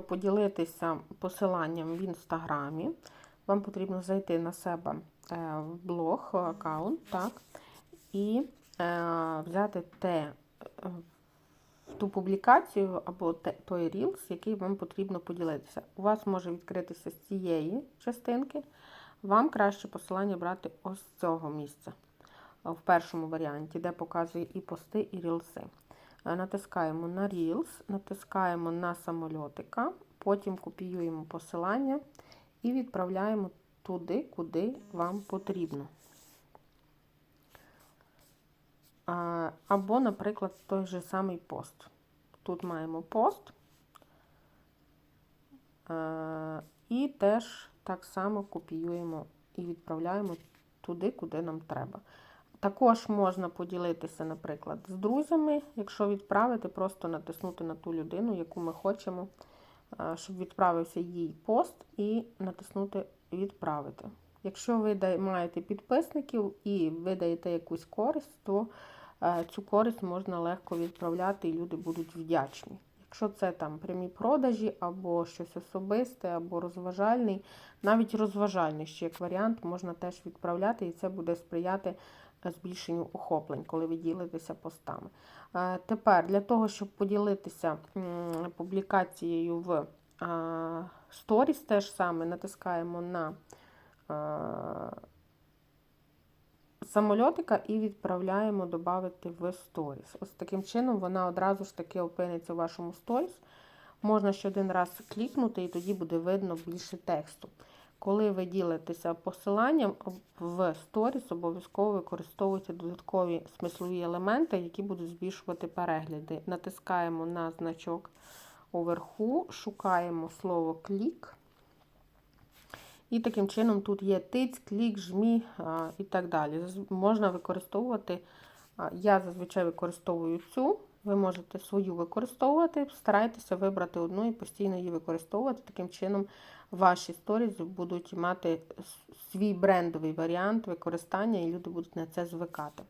поділитися посиланням в інстаграмі. Вам потрібно зайти на себе е, в блог, в аккаунт, так, і е, взяти те, е, ту публікацію або той Reels, який вам потрібно поділитися. У вас може відкритися з цієї частинки. Вам краще посилання брати ось з цього місця. В першому варіанті, де показує і пости, і рілси. Е, Натискаємо на Reels, натискаємо на самольотика, потім копіюємо посилання і відправляємо туди, куди вам потрібно. Або, наприклад, той же самий пост. Тут маємо пост. Е, І теж так само копіюємо і відправляємо туди, куди нам треба. Також можна поділитися, наприклад, з друзями, якщо відправити, просто натиснути на ту людину, яку ми хочемо, е, щоб відправився їй пост, і натиснути Відправити. Якщо ви маєте підписників і ви даєте якусь користь, то е, цю користь можна легко відправляти і люди будуть вдячні. Якщо це там прямі продажі, або щось особисте, або розважальний, навіть розважальний ще як варіант, можна теж відправляти, і це буде сприяти збільшенню охоплень, коли ви ділитеся постами. Е, Тепер для того, щоб поділитися публікацією в е, сторіс, теж саме натискаємо на е, самольотика і відправляємо додати в сторіс. Ось таким чином вона одразу ж таки опиниться в вашому сторіс. Можна ще один раз клікнути, і тоді буде видно більше тексту. Коли ви ділитеся посиланням в сторіс, обов'язково використовуйте додаткові смислові елементи, які будуть збільшувати перегляди. Натискаємо на значок уверху, шукаємо слово клік. І таким чином тут є тиць, клік, жмі і так далі. Можна використовувати, я зазвичай використовую цю, ви можете свою використовувати, старайтеся вибрати одну і постійно її використовувати. Таким чином ваші сторізи будуть мати свій брендовий варіант використання, і люди будуть на це звикати.